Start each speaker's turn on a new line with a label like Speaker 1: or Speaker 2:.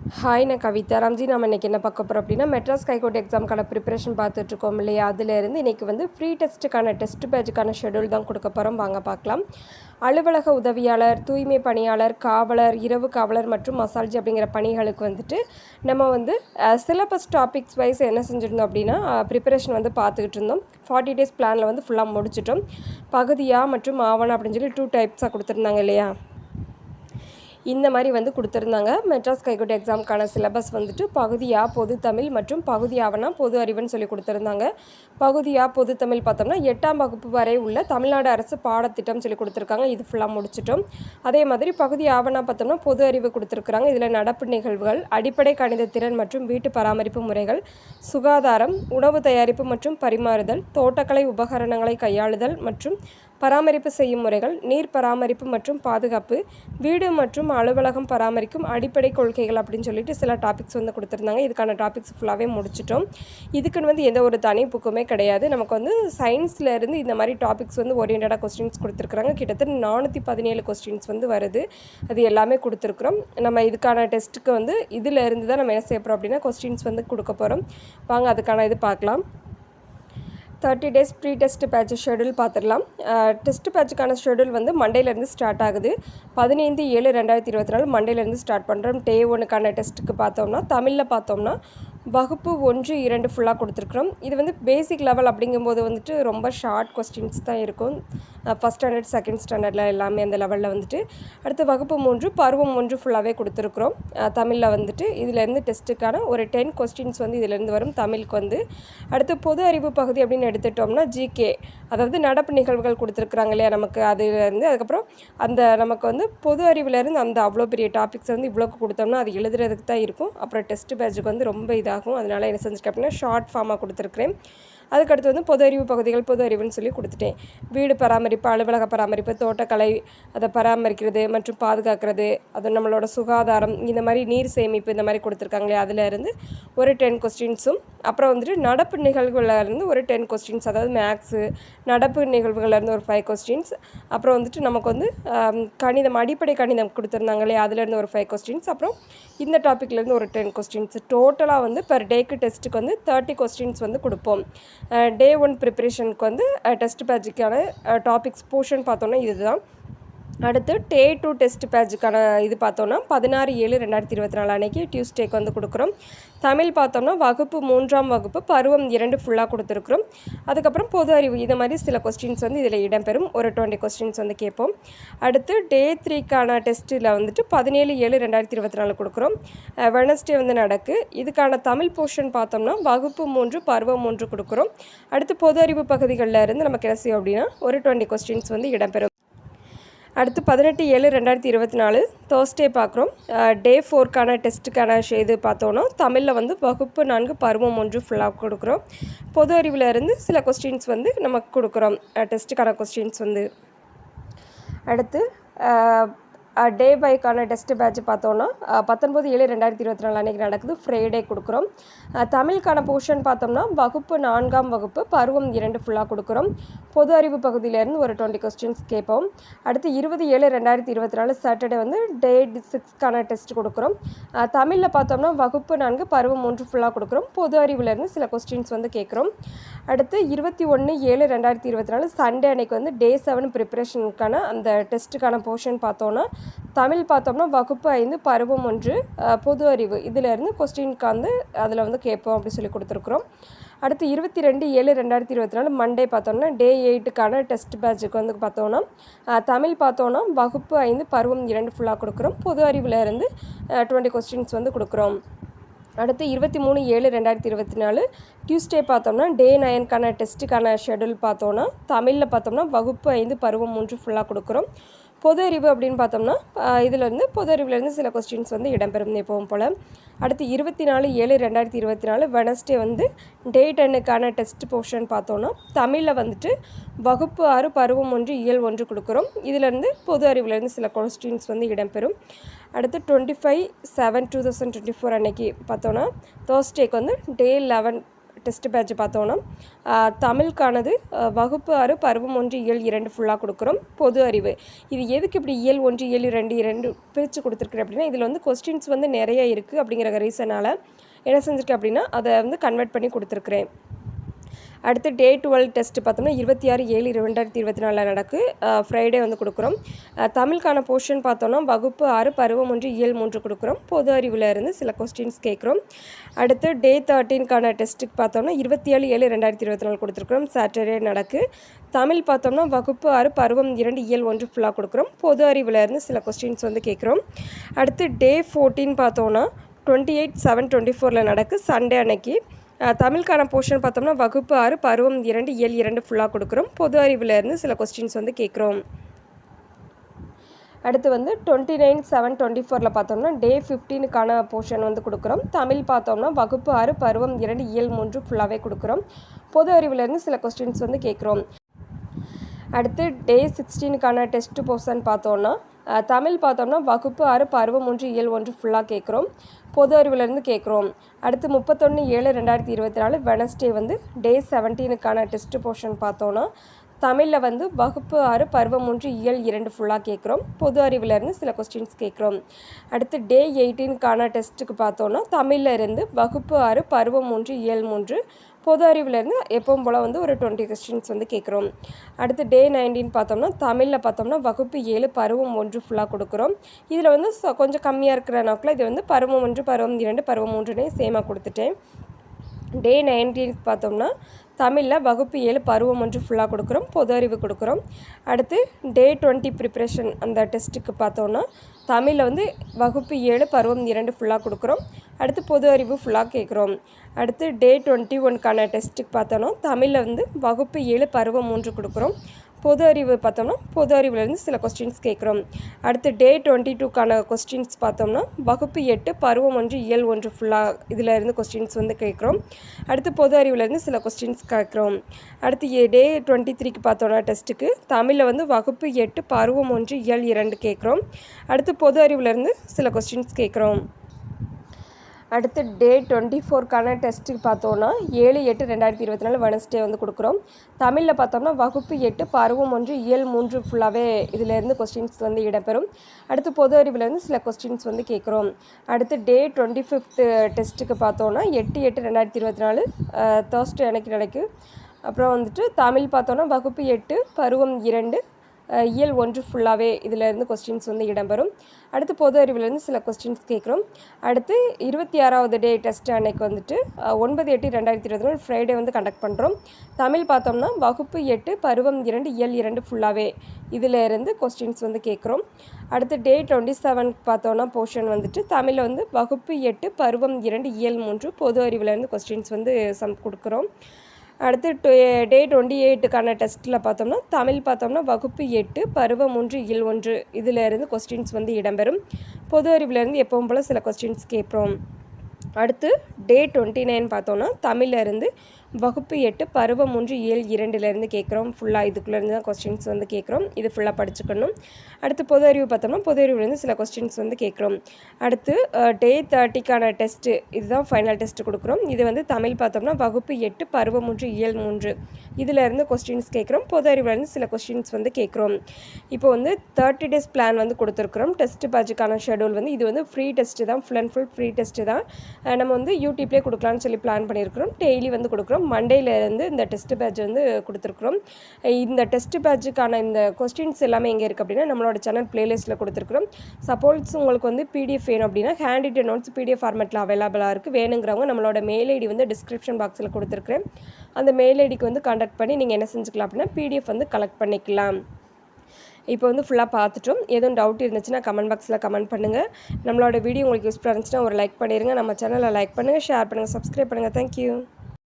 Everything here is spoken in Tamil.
Speaker 1: ஹாய் நான் கவிதா. ராம்ஜி நம்ம இன்றைக்கி என்ன பார்க்க போகிறோம் அப்படின்னா மெட்ராஸ் ஹைகோர்ட் எக்ஸாம்க்கான ப்ரிப்பரேஷன் பார்த்துட்ருக்கோம் இல்லையா? அதுலேருந்து இன்றைக்கி வந்து ஃப்ரீ டெஸ்ட்டுக்கான டெஸ்ட் பேட்சுக்கான ஷெடியூல் தான் கொடுக்க போகிறோம் வாங்க பார்க்கலாம். அலுவலக உதவியாளர் தூய்மை பணியாளர் காவலர் இரவு காவலர் மற்றும் மசால்ஜி அப்படிங்கிற பணிகளுக்கு வந்துட்டு நம்ம வந்து சிலபஸ் டாபிக்ஸ் வைஸ் என்ன செஞ்சுருந்தோம் அப்படின்னா ப்ரிப்பரேஷன் வந்து பார்த்துக்கிட்டு இருந்தோம். ஃபார்ட்டி டேஸ் பிளானில் வந்து ஃபுல்லாக முடிச்சிட்டோம். பகுதியாக மற்றும் ஆவணம் அப்படின்னு சொல்லி டூ டைப்ஸாக கொடுத்துருந்தாங்க இல்லையா? இந்த மாதிரி வந்து கொடுத்துருந்தாங்க. மெட்ராஸ் கைகோட்டை எக்ஸாமுக்கான சிலபஸ் வந்துட்டு பகுதியாக பொது தமிழ் மற்றும் பகுதியாவனா பொது அறிவுன்னு சொல்லி கொடுத்துருந்தாங்க. பகுதியாக பொது தமிழ் பார்த்தோம்னா எட்டாம் வகுப்பு வரை உள்ள தமிழ்நாடு அரசு பாடத்திட்டம் சொல்லி கொடுத்துருக்காங்க. இது ஃபுல்லாக முடிச்சிட்டோம். அதே மாதிரி பகுதி ஆவணா பார்த்தோம்னா பொது அறிவு கொடுத்துருக்குறாங்க. இதில் நடப்பு நிகழ்வுகள் அடிப்படை கணித திறன் மற்றும் வீட்டு பராமரிப்பு முறைகள் சுகாதாரம் உணவு தயாரிப்பு மற்றும் பரிமாறுதல் தோட்டக்கலை உபகரணங்களை கையாளுதல் மற்றும் பராமரிப்பு செய்யும் முறைகள் நீர் பராமரிப்பு மற்றும் பாதுகாப்பு வீடு மற்றும் அலுவலகம் பராமரிக்கும் அடிப்படை கொள்கைகள் அப்படின்னு சொல்லிட்டு சில டாபிக்ஸ் வந்து கொடுத்துருந்தாங்க. இதுக்கான டாபிக்ஸ் ஃபுல்லாகவே முடிச்சிட்டோம். இதுக்குன்னு வந்து எந்த ஒரு தனி புக்குமே கிடையாது. நமக்கு வந்து சயின்ஸில் இருந்து இந்த மாதிரி டாபிக்ஸ் வந்து ஓரியன்டாக கொஸ்டின்ஸ் கொடுத்துருக்குறாங்க. கிட்டத்தட்ட நானூற்றி பதினேழு கொஸ்டின்ஸ் வந்து வருது. அது எல்லாமே கொடுத்துருக்குறோம். நம்ம இதுக்கான டெஸ்ட்டுக்கு வந்து இதில் இருந்து தான் நம்ம என்ன செய்ய போகிறோம் அப்படின்னா கொஸ்டின்ஸ் வந்து கொடுக்க போகிறோம் வாங்க அதுக்கான இது பார்க்கலாம். Thirty days free test batch schedule பார்த்துடலாம் டெஸ்ட் பேட்சுக்கான ஷெடியூல் வந்து மண்டேலேருந்து ஸ்டார்ட் ஆகுது. பதினைந்து ஏழு ரெண்டாயிரத்தி இருபத்தி நாலு மண்டேலேருந்து ஸ்டார்ட் பண்ணுறோம் டே ஒனுக்கான டெஸ்ட்டுக்கு பார்த்தோம்னா தமிழில் பார்த்தோம்னா வகுப்பு ஒன்று இரண்டு ஃபுல்லாக கொடுத்துருக்குறோம். இது வந்து பேசிக் லெவல் அப்படிங்கும்போது வந்துட்டு ரொம்ப ஷார்ட் கொஸ்டின்ஸ் தான் இருக்கும். ஃபஸ்ட் ஸ்டாண்டர்ட் செகண்ட் ஸ்டாண்டர்டில் எல்லாமே அந்த லெவலில் வந்துட்டு. அடுத்து வகுப்பு மூன்று பருவம் ஒன்று ஃபுல்லாகவே கொடுத்துருக்குறோம். தமிழில் வந்துட்டு இதுலேருந்து டெஸ்ட்டுக்கான ஒரு டென் கொஸ்டின்ஸ் வந்து இதிலேருந்து வரும் தமிழுக்கு வந்து. அடுத்து பொது அறிவு பகுதி அப்படின்னு எடுத்துட்டோம்னா ஜிகே அதாவது நடப்பு நிகழ்வுகள் கொடுத்துருக்குறாங்க இல்லையா நமக்கு அதுலேருந்து. அதுக்கப்புறம் அந்த நமக்கு வந்து பொது அறிவுலேருந்து அந்த அவ்வளோ பெரிய டாபிக்ஸ் வந்து இவ்வளோக்கு கொடுத்தோம்னா அது எழுதுறதுக்கு தான் இருக்கும். அப்புறம் டெஸ்ட் பேட்சுக்கு வந்து ரொம்ப இதாக இதாகும் அதனால் என்ன செஞ்சுருக்கேன் அப்படின்னா ஷார்ட் ஃபார்மாக கொடுத்துருக்குறேன். அதுக்கடுத்து வந்து பொது அறிவு பகுதிகள் பொது அறிவுன்னு சொல்லி கொடுத்துட்டேன். வீடு பராமரிப்பு அலுவலக பராமரிப்பு தோட்டக்கலை அதை பராமரிக்கிறது மற்றும் பாதுகாக்கிறது அது நம்மளோட சுகாதாரம் இந்த மாதிரி நீர் சேமிப்பு இந்த மாதிரி கொடுத்துருக்காங்களே அதிலேருந்து ஒரு டென் கொஸ்டின்ஸும் அப்புறம் வந்துட்டு நடப்பு நிகழ்வுகளில் இருந்து ஒரு டென் கொஸ்டின்ஸ் அதாவது மேக்ஸு நடப்பு நிகழ்வுகளிலேருந்து ஒரு ஃபைவ் கொஸ்டின்ஸ் அப்புறம் வந்துட்டு நமக்கு வந்து கணிதம் அடிப்படை கணிதம் கொடுத்துருந்தாங்களே அதுலேருந்து ஒரு ஃபைவ் கொஸ்டின்ஸ் அப்புறம் இந்த டாப்பிக்லேருந்து ஒரு டென் கொஸ்டின்ஸ் டோட்டலாக வந்து பர் டேக்கு டெஸ்ட்டுக்கு வந்து தேர்ட்டி கொஸ்டின்ஸ் வந்து கொடுப்போம். டே ஒன் ப்ரிப்ரேஷனுக்கு வந்து டெஸ்ட் பேட்சுக்கான டாபிக்ஸ் போர்ஷன் பார்த்தோன்னா இதுதான். அடுத்து டே டூ டெஸ்ட் பேட்சுக்கான இது பார்த்தோன்னா பதினாறு ஏழு ரெண்டாயிரத்தி இருபத்தி நாலு அன்றைக்கி டியூஸ்டேக்கு வந்து கொடுக்குறோம். தமிழ் பார்த்தோம்னா வகுப்பு மூன்றாம் வகுப்பு பருவம் இரண்டு ஃபுல்லாக கொடுத்துருக்குறோம். அதுக்கப்புறம் பொது அறிவு இது மாதிரி சில கொஸ்டின்ஸ் வந்து இதில் இடம்பெறும். ஒரு டுவெண்ட்டி கொஸ்டின்ஸ் வந்து கேட்போம். அடுத்து டே த்ரீக்கான டெஸ்ட்டில் வந்துட்டு பதினேழு ஏழு ரெண்டாயிரத்தி இருபத்தி நாலு கொடுக்குறோம். வெனஸ்டே வந்து நடக்கு. இதுக்கான தமிழ் போர்ஷன் பார்த்தோம்னா வகுப்பு மூன்று பருவம் மூன்று கொடுக்குறோம். அடுத்து பொது அறிவு பகுதிகளில் இருந்து நமக்கு என்ன செய்யும் அப்படின்னா ஒரு டுவெண்ட்டி கொஸ்டின்ஸ் வந்து இடம்பெறும். அடுத்து பதினெட்டு ஏழு ரெண்டாயிரத்தி இருபத்தி நாலு தேர்ஸ்டே பார்க்குறோம். டே ஃபோர்க்கான டெஸ்ட்டுக்கான இது பார்த்தோன்னா தமிழில் வந்து வகுப்பு நான்கு பருவம் ஒன்று ஃபுல்லாக கொடுக்குறோம். பொது அறிவில் இருந்து சில கொஸ்டின்ஸ் வந்து நமக்கு கொடுக்குறோம். டெஸ்ட்டுக்கான கொஸ்டின்ஸ் வந்து. அடுத்து டே பைக்கான டெஸ்ட் பேட்ச் பார்த்தோன்னா பத்தொன்பது ஏழு ரெண்டாயிரத்தி இருபத்தி நாலு அன்றைக்கி நடக்குது. ஃப்ரைடே கொடுக்குறோம். தமிழுக்கான போர்ஷன் பார்த்தோம்னா வகுப்பு நான்காம் வகுப்பு பருவம் இரண்டு ஃபுல்லாக கொடுக்குறோம். பொது அறிவு பகுதியிலேருந்து ஒரு டுவெண்ட்டி கொஸ்டின்ஸ் கேட்போம். அடுத்து இருபது ஏழு ரெண்டாயிரத்தி இருபத்தி நாலு சாட்டர்டே வந்து டே சிக்ஸ்க்கான டெஸ்ட் கொடுக்குறோம். தமிழில் பார்த்தோம்னா வகுப்பு நான்கு பருவம் மூன்று ஃபுல்லாக கொடுக்குறோம். பொது அறிவுலேருந்து சில கொஸ்டின்ஸ் வந்து கேட்குறோம். அடுத்து இருபத்தி ஒன்று ஏழு ரெண்டாயிரத்தி இருபத்தி நாலு சண்டே அன்னைக்கு வந்து டே செவன் ப்ரிப்பரேஷனுக்கான அந்த டெஸ்ட்டுக்கான போர்ஷன் பார்த்தோன்னா தமிழ் பார்த்தோம்னா வகுப்பு ஐந்து பருவம் ஒன்று பொது அறிவு. இதிலேருந்து கொஸ்டின்க்கு வந்து அதில் வந்து கேட்போம் அப்படி சொல்லி கொடுத்துருக்குறோம். அடுத்து இருபத்தி ரெண்டு ஏழு ரெண்டாயிரத்தி இருபத்தி நாலு மண்டே பார்த்தோம்னா டே எயிட்டுக்கான டெஸ்ட் பேட்சுக்கு வந்து பார்த்தோன்னா தமிழ் பார்த்தோன்னா வகுப்பு ஐந்து பருவம் இரண்டு ஃபுல்லாக கொடுக்குறோம். பொது அறிவிலிருந்து டுவெண்ட்டி கொஸ்டின்ஸ் வந்து கொடுக்குறோம். அடுத்து இருபத்தி மூணு ஏழு ரெண்டாயிரத்தி இருபத்தி நாலு டியூஸ்டே பார்த்தோம்னா டே நயனுக்கான டெஸ்ட்டுக்கான ஷெடியூல் பார்த்தோன்னா தமிழில் பார்த்தோம்னா வகுப்பு ஐந்து பருவம் மூன்று ஃபுல்லாக கொடுக்குறோம். பொது அறிவு அப்படின்னு பார்த்தோம்னா இதிலேருந்து பொது அறிவுலேருந்து சில கொஸ்டின்ஸ் வந்து இடம்பெறும். எப்பவும் போல். அடுத்து இருபத்தி நாலு ஏழு ரெண்டாயிரத்தி இருபத்தி நாலு வெனஸ்டே வந்து டே டென்னுக்கான டெஸ்ட் போர்ஷன் பார்த்தோன்னா தமிழில் வந்துட்டு வகுப்பு ஆறு பருவம் ஒன்று இயல் ஒன்று கொடுக்குறோம். இதிலேருந்து பொது அறிவுலேருந்து சில கொஸ்டின்ஸ் வந்து இடம்பெறும். அடுத்து twenty five seven two thousand twenty four அன்னைக்கு பார்த்தோன்னா தேர்ஸ்டேக்கு வந்து டே லெவன் டெஸ்ட் பேட்ச் பார்த்தோன்னா தமிழுக்கானது வகுப்பு ஆறு பருவம் ஒன்று இயல் இரண்டு ஃபுல்லாக கொடுக்குறோம். பொது அறிவு. இது எதுக்கு இப்படி இயல் ஒன்று இயல் ரெண்டு இரண்டு பிரித்து கொடுத்துருக்குறேன் அப்படின்னா இதில் வந்து கொஸ்டின்ஸ் வந்து நிறைய இருக்குது அப்படிங்கிற ரீசனால் என்ன செஞ்சுருக்கேன் அப்படின்னா அதை வந்து கன்வெர்ட் பண்ணி கொடுத்துருக்குறேன். அடுத்து டே டுவெல் டெஸ்ட் பார்த்தோம்னா இருபத்தி ஆறு ஏழு ரெண்டாயிரத்தி இருபத்தி நாலில் நடக்கு. ஃப்ரைடே வந்து கொடுக்குறோம். தமிழுக்கான போர்ஷன் பார்த்தோன்னா வகுப்பு ஆறு பருவம் ஒன்று இயல் மூன்று கொடுக்குறோம். பொது அறிவில் இருந்து சில கொஸ்டின்ஸ் கேட்குறோம். அடுத்து டே தேர்ட்டீன்கான டெஸ்ட்டுக்கு பார்த்தோம்னா இருபத்தி ஏழு ஏழு ரெண்டாயிரத்தி இருபத்தி நாலு கொடுத்துருக்குறோம். சாட்டர்டே நடக்கு. தமிழ் பார்த்தோம்னா வகுப்பு ஆறு பருவம் இரண்டு இயல் ஒன்று ஃபுல்லாக கொடுக்குறோம். பொது அறிவில் இருந்து சில கொஸ்டின்ஸ் வந்து கேட்குறோம். அடுத்து டே ஃபோர்டீன் பார்த்தோன்னா டுவெண்ட்டி எயிட் செவன் டுவெண்ட்டி ஃபோரில் நடக்கு. சண்டே அன்னைக்கு தமிழுக்கான போர்ஷன் பார்த்தோம்னா வகுப்பு ஆறு பருவம் இரண்டு இயல் இரண்டு ஃபுல்லாக கொடுக்குறோம். பொது அறிவிலேருந்து சில கொஸ்டின்ஸ் வந்து கேட்குறோம். அடுத்து வந்து டுவெண்ட்டி நைன் செவன் டுவெண்ட்டி ஃபோரில் பார்த்தோம்னா டே ஃபிஃப்டீனுக்கான போர்ஷன் வந்து கொடுக்குறோம். தமிழ் பார்த்தோம்னா வகுப்பு ஆறு பருவம் இரண்டு இயல் மூன்று ஃபுல்லாகவே கொடுக்குறோம். பொது அறிவிலேருந்து சில கொஸ்டின்ஸ் வந்து கேட்குறோம். அடுத்து டே சிக்ஸ்டீனுக்கான டெஸ்ட் போர்ஷன் பார்த்தோன்னா தமிழ் பார்த்தோம்னா வகுப்பு ஆறு பருவம் ஒன்று இயல் ஒன்று ஃபுல்லாக கேட்குறோம். பொது அறிவிலேருந்து கேட்குறோம். அடுத்து முப்பத்தொன்று ஏழு ரெண்டாயிரத்தி இருபத்தி நாலு வெனஸ்டே வந்து டே செவன்டீனுக்கான டெஸ்ட் போர்ஷன் பார்த்தோன்னா தமிழில் வந்து வகுப்பு ஆறு பருவம் ஒன்று இயல் இரண்டு ஃபுல்லாக கேட்குறோம். பொது அறிவிலேருந்து சில கொஸ்டின்ஸ் கேட்குறோம். அடுத்து டே எயிட்டீனுக்கான டெஸ்ட்டுக்கு பார்த்தோன்னா தமிழில் இருந்து வகுப்பு ஆறு பருவம் ஒன்று இயல் மூன்று பொது அறிவிலேருந்து எப்பவும் போல் வந்து ஒரு டுவெண்ட்டி கொஸ்டின்ஸ் வந்து கேட்குறோம் அடுத்து டே நைன்டீன் பார்த்தோம்னா தமிழில் பார்த்தோம்னா வகுப்பு ஏழு பருவம் ஒன்று ஃபுல்லாக கொடுக்குறோம். இதில் வந்து கொஞ்சம் கம்மியாக இருக்கிற நோக்கில் இது வந்து பருவம் ஒன்று பருவம் இரண்டு பருவம் மூன்றுனே சேமாக கொடுத்துட்டேன். டே நைன்டீனுக்கு பார்த்தோம்னா தமிழில் வகுப்பு ஏழு பருவம் ஒன்று ஃபுல்லாக கொடுக்குறோம் பொது அறிவு கொடுக்குறோம். அடுத்து டே டுவெண்ட்டி ப்ரிப்ரேஷன் அந்த டெஸ்ட்டுக்கு பார்த்தோன்னா தமிழில் வந்து வகுப்பு ஏழு பருவம் இரண்டு ஃபுல்லாக கொடுக்குறோம். அடுத்து பொது அறிவு ஃபுல்லாக கேட்குறோம் அடுத்து டே டுவெண்ட்டி ஒன்க்கான டெஸ்ட்டுக்கு பார்த்தோன்னா தமிழில் வந்து வகுப்பு ஏழு பருவம் மூன்று கொடுக்குறோம். பொது அறிவு பார்த்தோம்னா பொது அறிவுலேருந்து சில கொஸ்டின்ஸ் கேட்குறோம் அடுத்து டே டுவெண்ட்டி டூக்கான கொஸ்டின்ஸ் பார்த்தோம்னா வகுப்பு எட்டு பருவம் ஒன்று இயல் ஒன்று ஃபுல்லாக இதில் இருந்து கொஸ்டின்ஸ் வந்து கேட்குறோம் அடுத்து பொது அறிவுலேருந்து சில கொஸ்டின்ஸ் கேட்குறோம் அடுத்து டே டுவெண்ட்டி த்ரீக்கு பார்த்தோம்னா டெஸ்ட்டுக்கு தமிழில் வந்து வகுப்பு எட்டு பருவம் ஒன்று இயல் இரண்டு கேட்குறோம் அடுத்து பொது அறிவுலேருந்து சில கொஸ்டின்ஸ் கேட்குறோம் அடுத்து டே டுவெண்ட்டி ஃபோர்க்கான டெஸ்ட்டு பார்த்தோன்னா ஏழு எட்டு ரெண்டாயிரத்தி இருபத்தி நாலு வெனஸ்டே வந்து கொடுக்குறோம். தமிழில் பார்த்தோம்னா வகுப்பு எட்டு பருவம் ஒன்று இயல் மூன்று ஃபுல்லாகவே இதிலேருந்து கொஸ்டின்ஸ் வந்து இடம்பெறும். அடுத்து பொது அறிவிலேருந்து சில கொஸ்டின்ஸ் வந்து கேட்குறோம். அடுத்து டே டுவெண்ட்டி ஃபிஃப்த்து டெஸ்ட்டுக்கு பார்த்தோன்னா எட்டு எட்டு ரெண்டாயிரத்தி இருபத்தி நாலு தேர்ஸ்டே அன்னைக்கு நடக்கு. அப்புறம் வந்துட்டு தமிழ் பார்த்தோன்னா வகுப்பு எட்டு பருவம் இரண்டு இயல் ஒன்று ஃபுல்லாகவே இதிலேருந்து கொஸ்டின்ஸ் வந்து இடம்பெறும். அடுத்து பொது அறிவிலேருந்து சில கொஸ்டின்ஸ் கேட்குறோம். அடுத்து இருபத்தி ஆறாவது டே டெஸ்ட் அன்னைக்கு வந்துட்டு ஒன்பது எட்டு ரெண்டாயிரத்தி இருபத்தி நாலு ஃப்ரைடே வந்து கண்டக்ட் பண்ணுறோம் தமிழ் பார்த்தோம்னா வகுப்பு எட்டு பருவம் இரண்டு இயல் இரண்டு ஃபுல்லாகவே இதிலேருந்து கொஸ்டின்ஸ் வந்து கேட்குறோம். அடுத்து டே டுவெண்ட்டி செவன் பார்த்தோன்னா போர்ஷன் வந்துட்டு தமிழில் வந்து வகுப்பு எட்டு பருவம் இரண்டு இயல் மூன்று பொது அறிவிலேருந்து கொஸ்டின்ஸ் வந்து சம் கொடுக்குறோம். அடுத்து டே டுவெண்ட்டி எயிட்டுக்கான டெஸ்ட்டில் பார்த்தோம்னா தமிழ் பார்த்தோம்னா வகுப்பு எட்டு பருவம் ஒன்று இல் ஒன்று. இதில் இருந்து கொஸ்டின்ஸ் வந்து இடம்பெறும். பொது அறிவிலேருந்து எப்பவும் போல் சில கொஸ்டின்ஸ் கேட்போம். அடுத்து டே டுவெண்ட்டி நைன் பார்த்தோன்னா தமிழ்லேருந்து வகுப்பு எட்டு பருவம் ஒன்று ஏழு இரண்டுலேருந்து கேட்குறோம். ஃபுல்லாக இதுக்குள்ளேருந்து தான் கொஸ்டின்ஸ் வந்து கேட்குறோம். இது ஃபுல்லாக படிச்சுக்கணும். அடுத்து பொது அறிவு பார்த்தோம்னா பொது அறிவுலேருந்து சில கொஸ்டின்ஸ் வந்து கேட்குறோம். அடுத்து டே தேர்ட்டிக்கான டெஸ்ட்டு இதுதான் ஃபைனல் டெஸ்ட்டு கொடுக்குறோம். இது வந்து தமிழ் பார்த்தோம்னா வகுப்பு எட்டு பருவம் ஒன்று இயல் மூன்று. இதிலேருந்து கொஸ்டின்ஸ் கேட்குறோம். பொது அறிவுலேருந்து சில கொஸ்டின்ஸ் வந்து கேட்குறோம். இப்போ வந்து தேர்ட்டி டேஸ் பிளான் வந்து கொடுத்துருக்குறோம். டெஸ்ட் பேட்சுக்கான ஷெடியூல் வந்து இது வந்து ஃப்ரீ டெஸ்ட்டு தான். Full and full free test தான். நம்ம வந்து யூடியூப்லேயே கொடுக்கலான்னு சொல்லி பிளான் பண்ணியிருக்கிறோம். டெய்லி வந்து கொடுக்குறோம். மண்டேலேருந்து இந்த டெஸ்ட் பேட்ச் வந்து கொடுத்துருக்குறோம். இந்த டெஸ்ட் பேட்சுக்கான இந்த கொஸ்டின்ஸ் எல்லாமே எங்கே இருக்குது அப்படின்னா நம்மளோட சேனல் ப்ளேலிஸ்ட்டில் கொடுத்துருக்குறோம். சப்போஸ் உங்களுக்கு வந்து பிடிஎஃப் வேணும் அப்படின்னா ஹேண்ட் ரிட்டன் நோட்ஸ் பிடிஎஃப் ஃபார்மெட்டில் அவைலபிளாக இருக்குது வேணுங்கிறவங்க நம்மளோட மெயில் ஐடி வந்து டிஸ்கிரிப்ஷன் பாக்ஸில் கொடுத்துருக்குறேன். அந்த மெயில் ஐடிக்கு வந்து கான்டாக்ட் பண்ணி நீங்கள் என்ன செஞ்சுக்கலாம் அப்படின்னா பிடிஎஃப் வந்து கலெக்ட் பண்ணிக்கலாம். இப்போ வந்து ஃபுல்லாக பார்த்துட்டோம். எதுவும் டவுட் இருந்துச்சுன்னா கமெண்ட் பாக்ஸில் கமெண்ட் பண்ணுங்கள் நம்மளோட வீடியோ உங்களுக்கு யூஸ்ஃபுல்லாக இருந்துச்சுன்னா ஒரு லைக் பண்ணிடுங்க நம்ம சேனலை லைக் பண்ணுங்கள் ஷேர் பண்ணுங்கள் சப்ஸ்கிரைப் பண்ணுங்கள் தேங்க்யூ